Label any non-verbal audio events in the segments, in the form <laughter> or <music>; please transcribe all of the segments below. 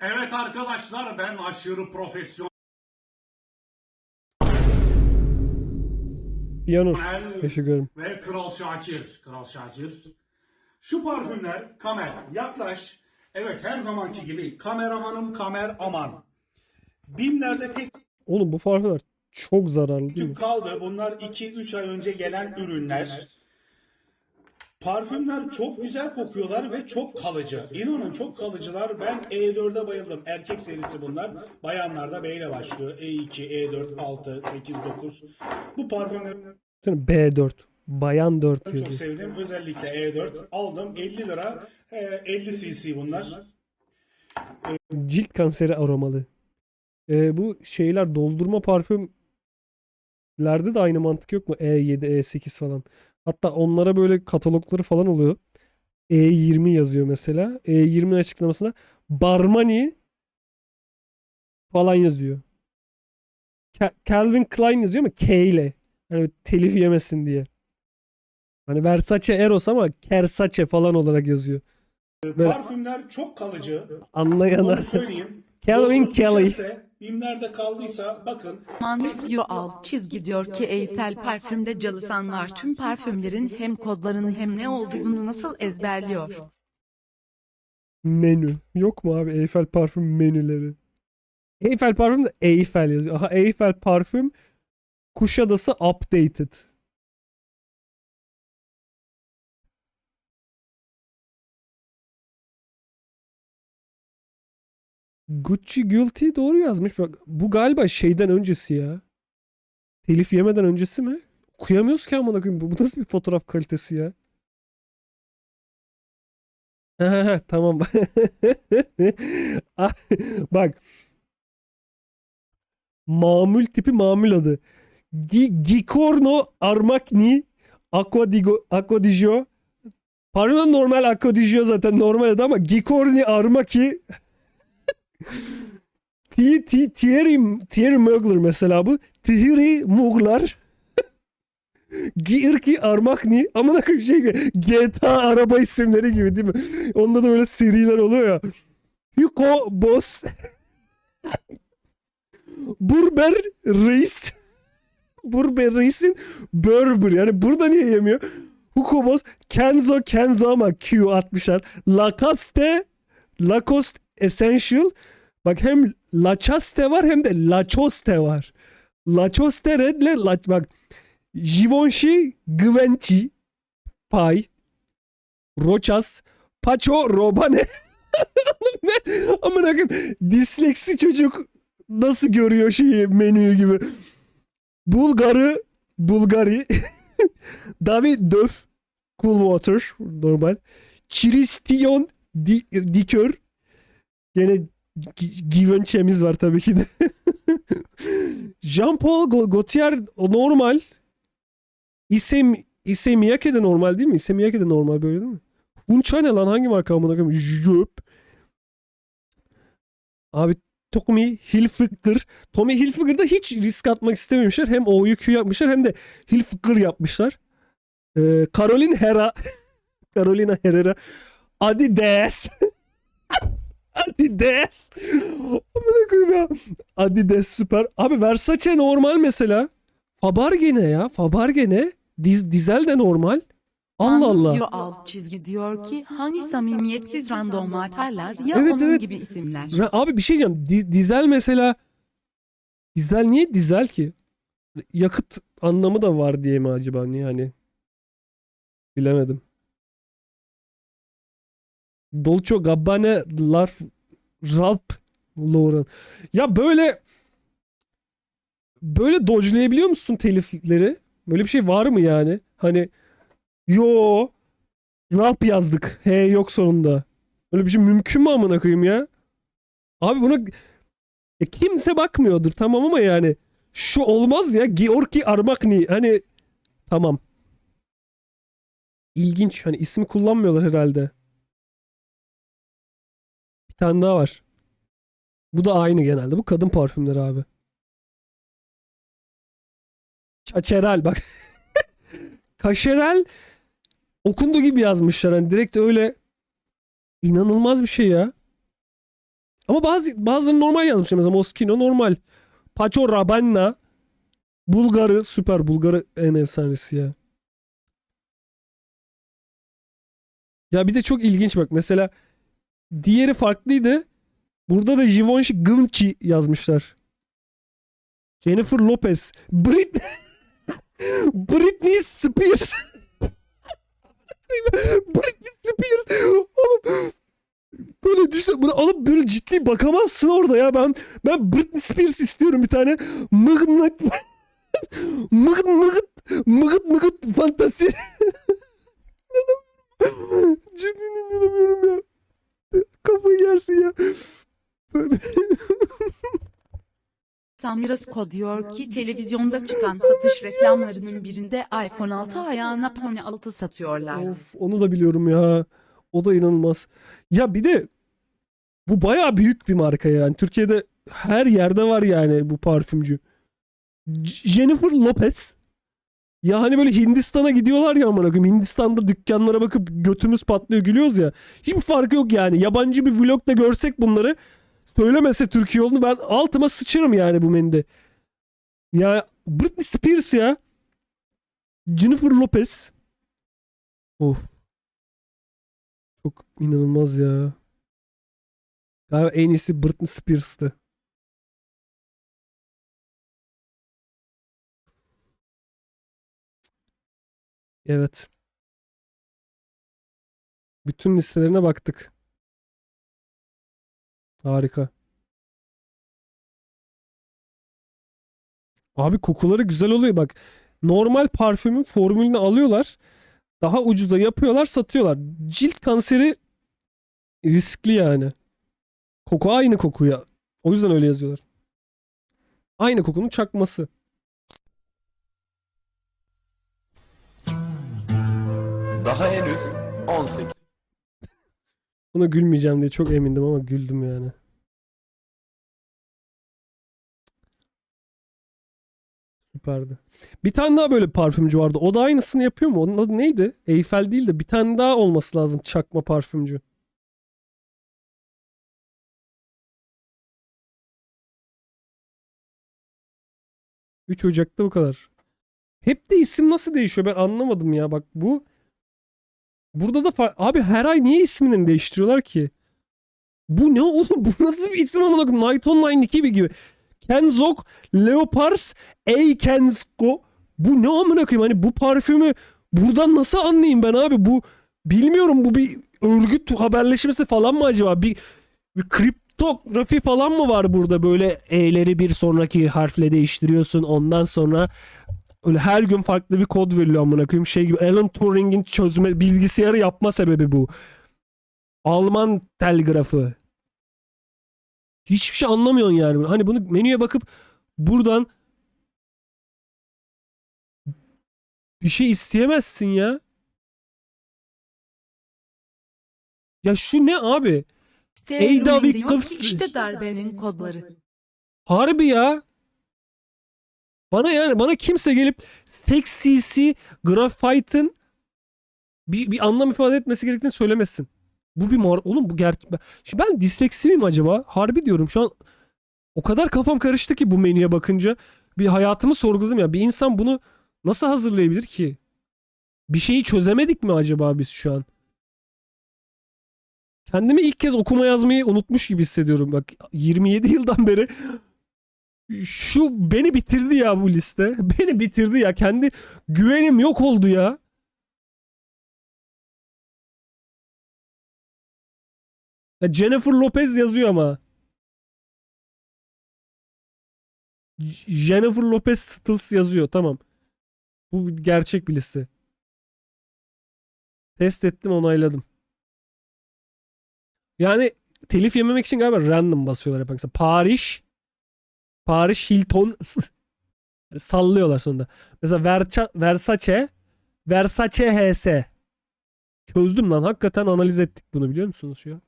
Evet arkadaşlar ben aşırı profesyonel Piyano. Teşekkür ederim. ve Kral Şakir. Kral Şakir. Şu parfümler kamer yaklaş. Evet her zamanki gibi kameramanım kamer aman. Bimlerde tek Oğlum bu parfümler çok zararlı değil mi? tük kaldı. Bunlar 2-3 ay önce gelen ürünler. Parfümler çok güzel kokuyorlar ve çok kalıcı. İnanın çok kalıcılar. Ben E4'e bayıldım. Erkek serisi bunlar. Bayanlarda B ile başlıyor. E E2, E4, 6, 8, 9. Bu parfümleri Sonra B4. Bayan 4 çok yazıyor. sevdim. Özellikle E4 aldım. 50 lira. e, 50 cc bunlar. Cilt kanseri aromalı. Ee, bu şeyler doldurma parfümlerde de aynı mantık yok mu? E7, E8 falan. Hatta onlara böyle katalogları falan oluyor. E20 yazıyor mesela. E20'nin açıklamasında Barmani falan yazıyor. Ca- Calvin Klein yazıyor ama K ile. Hani telif yemesin diye. Hani Versace Eros ama Kersace falan olarak yazıyor. Böyle Parfümler çok kalıcı. anlayana. Onu söyleyeyim. Calvin Kelly. düşerse, Bimlerde kaldıysa bakın Mantık yo alt çizgi diyor ki Eiffel parfümde çalışanlar tüm parfümlerin hem kodlarını hem ne olduğunu nasıl ezberliyor. Menü. Yok mu abi Eiffel parfüm menüleri? Eiffel parfüm de Eiffel yazıyor. Aha Eiffel parfüm Kuşadası updated. Gucci Guilty doğru yazmış. Bak bu galiba şeyden öncesi ya. Telif yemeden öncesi mi? Okuyamıyoruz ki amına koyayım. Bu nasıl bir fotoğraf kalitesi ya? <laughs> Tamam. <laughs> Ah, Bak. Mamül tipi mamül adı. Gi Gicorno Armacni Aquadigo Aquadigio Pardon normal Aquadigio zaten normal adı ama Gicorni Armaki <laughs> <laughs> Thierry Thierry Mugler mesela bu. Thierry Mugler <laughs> Girki Armakni amına koyayım şey gibi GTA araba isimleri gibi değil mi? Onda da böyle seriler oluyor ya. Hugo Boss <laughs> Burber Reis Burber Reis'in Burber yani burada niye yemiyor? Hugo Boss Kenzo Kenzo ama Q atmışlar. Lacoste Lacoste Essential Bak hem Lacoste var hem de Lacoste var. Lacoste Red'le La bak Givenchy Givenchy Pay Rochas Pacho Robane Ne? Amına koyayım disleksi çocuk nasıl görüyor şeyi menüyü gibi. Bulgarı Bulgari David Döf Cool Water normal Chiristion Di- Dikör Yine Gi- Givenchy'miz var tabii ki de. <laughs> Jean-Paul Gaultier normal. İsem İse Miyake de normal değil mi? İse Miyake de normal böyle değil mi? Hunça ne lan? Hangi marka amına koyayım? Jöp. Abi Tommy Hilfiger. Tommy Hilfiger'da hiç risk atmak istememişler. Hem O'yu Q yapmışlar hem de Hilfiger yapmışlar. Ee, Caroline Herrera. <laughs> Carolina Herrera. Adidas. <laughs> Adidas. Amına koyayım ya. Adidas süper. Abi Versace normal mesela. Faberge ne ya? Faberge ne? Diz, dizel de normal. Allah Allah. yo alt çizgi diyor ki hani samimiyetsiz random atarlar ya Evet, onun evet. gibi isimler. Ra- Abi bir şey diyeceğim. Di- dizel mesela dizel niye dizel ki? Yakıt anlamı da var diye mi acaba? Niye hani? Bilemedim. Dolce Gabbana Larf Ralph Lauren. Ya böyle böyle dodge'layabiliyor musun telifleri? Böyle bir şey var mı yani? Hani yo Ralph yazdık. H yok sonunda. Öyle bir şey mümkün mü amına koyayım ya? Abi buna ya kimse bakmıyordur tamam ama yani şu olmaz ya Georgi Armakni hani tamam. İlginç hani ismi kullanmıyorlar herhalde. Bir tane daha var. Bu da aynı genelde. Bu kadın parfümleri abi. Kaçeral bak. <laughs> Kaşerel okunduğu gibi yazmışlar. Hani direkt öyle inanılmaz bir şey ya. Ama bazı bazıları normal yazmışlar. Mesela Moschino normal. Paço Rabanna Bulgarı süper. Bulgarı en efsanesi ya. Ya bir de çok ilginç bak. Mesela diğeri farklıydı. Burada da Givenchy Givenchy yazmışlar. Jennifer Lopez. Brit <laughs> Britney Spears. <laughs> Britney Spears. Oğlum böyle düşün bunu alıp böyle ciddi bakamazsın orada ya ben ben Britney Spears istiyorum bir tane mıgıt mıgıt mıgıt mıgıt mıgıt fantasi <laughs> ciddi yersin ya <laughs> Samiras Ko diyor ki televizyonda çıkan satış reklamlarının birinde iPhone 6 ayağına Pony 6 satıyorlardı. Of onu da biliyorum ya. O da inanılmaz. Ya bir de bu bayağı büyük bir marka yani. Türkiye'de her yerde var yani bu parfümcü. Jennifer Lopez. Ya hani böyle Hindistan'a gidiyorlar ya amına. Hindistan'da dükkanlara bakıp götümüz patlıyor gülüyoruz ya. Hiçbir farkı yok yani. Yabancı bir vlogda görsek bunları söylemese Türkiye olduğunu ben altıma sıçarım yani bu menüde. Ya Britney Spears ya. Jennifer Lopez. Of. Çok inanılmaz ya. Galiba en iyisi Britney Spears'tı. Evet. Bütün listelerine baktık. Harika. Abi kokuları güzel oluyor bak. Normal parfümün formülünü alıyorlar. Daha ucuza yapıyorlar, satıyorlar. Cilt kanseri riskli yani. Koku aynı koku ya. O yüzden öyle yazıyorlar. Aynı kokunun çakması. Daha henüz 18 Buna gülmeyeceğim diye çok emindim ama güldüm yani. Süperdi. Bir tane daha böyle parfümcü vardı. O da aynısını yapıyor mu? Onun adı neydi? Eiffel değil de bir tane daha olması lazım çakma parfümcü. Üç Ocak'ta bu kadar. Hep de isim nasıl değişiyor ben anlamadım ya. Bak bu Burada da abi her ay niye ismini değiştiriyorlar ki? Bu ne oğlum? <laughs> Bu nasıl bir isim amına koyayım? Night Online 2 gibi. Kenzok Leopars Ey Kensko. Bu ne amına koyayım? Hani bu parfümü buradan nasıl anlayayım ben abi? Bu bilmiyorum bu bir örgüt haberleşmesi falan mı acaba? Bir, bir kriptografi falan mı var burada? Böyle E'leri bir sonraki harfle değiştiriyorsun. Ondan sonra Öyle her gün farklı bir kod veriliyor amına koyayım. Şey gibi Alan Turing'in çözme bilgisayarı yapma sebebi bu. Alman telgrafı. Hiçbir şey anlamıyorsun yani. Hani bunu menüye bakıp buradan bir şey isteyemezsin ya. Ya şu ne abi? Ki Vickers- işte darbenin kodları. Harbi ya. Bana yani bana kimse gelip seksisi grafite'ın bir, bir anlam ifade etmesi gerektiğini söylemesin. Bu bir mar oğlum bu gerçek. Şimdi ben disleksi miyim acaba? Harbi diyorum şu an o kadar kafam karıştı ki bu menüye bakınca bir hayatımı sorguladım ya. Bir insan bunu nasıl hazırlayabilir ki? Bir şeyi çözemedik mi acaba biz şu an? Kendimi ilk kez okuma yazmayı unutmuş gibi hissediyorum. Bak 27 yıldan beri şu beni bitirdi ya bu liste. <laughs> Beni bitirdi ya. Kendi güvenim yok oldu ya. Ya Jennifer Lopez yazıyor ama. Jennifer Lopez Stills yazıyor. Tamam. Bu gerçek bir liste. Test ettim onayladım. Yani telif yememek için galiba random basıyorlar hep. Mesela Paris Paris Hilton <laughs> sallıyorlar sonunda. Mesela Verça, Versace Versace HS Çözdüm lan. Hakikaten analiz ettik bunu biliyor musunuz şu an?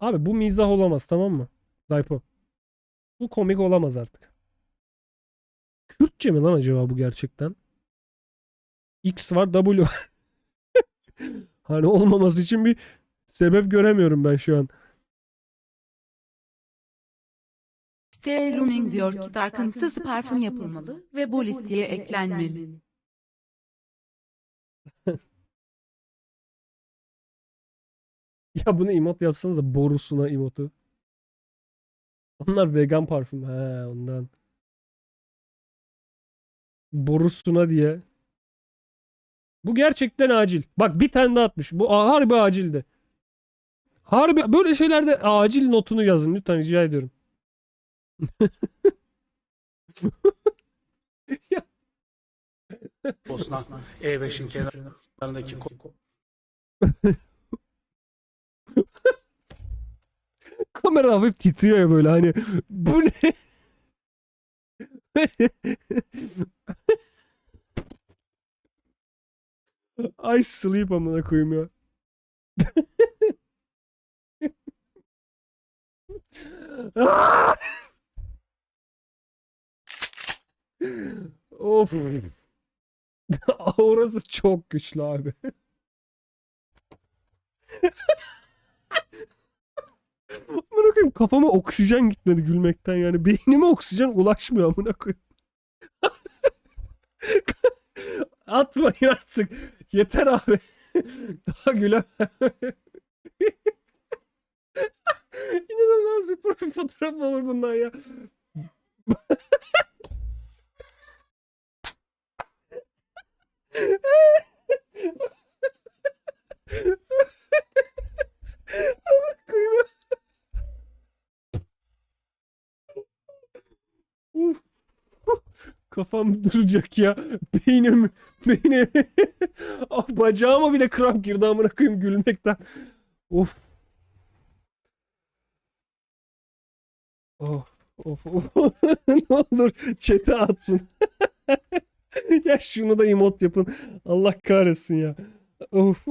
Abi bu mizah olamaz tamam mı? Zaypo. Bu komik olamaz artık. Kürtçe mi lan acaba bu gerçekten? X var W var. <laughs> hani olmaması için bir sebep göremiyorum ben şu an. Stay Running diyor ki Dark'ınsız parfüm yapılmalı ve bu listeye eklenmeli. <laughs> Ya bunu emot yapsanıza borusuna emotu. Onlar vegan parfüm. He ondan. Borusuna diye. Bu gerçekten acil. Bak bir tane daha atmış. Bu harbi acildi. Harbi böyle şeylerde acil notunu yazın lütfen rica ediyorum. <laughs> Bosna E5'in kenarındaki <laughs> Kamera hafif titriyor ya böyle hani bu ne? <laughs> I sleep amına koyayım ya. Of. Orası çok güçlü abi. Amına koyayım kafama oksijen gitmedi gülmekten yani. Beynime oksijen ulaşmıyor amına koyayım. Atmayın artık. Yeter abi. Daha gülemem. İnanılmaz bir profil fotoğraf olur bundan ya. Amına koyayım. Uf. Kafam duracak ya. Beynim, beynim. Ah, Bacağıma bile kramp girdi amına koyayım gülmekten. Of. Of. Of. of. <laughs> ne olur çete atın. <laughs> ya şunu da emot yapın. Allah kahretsin ya. Of.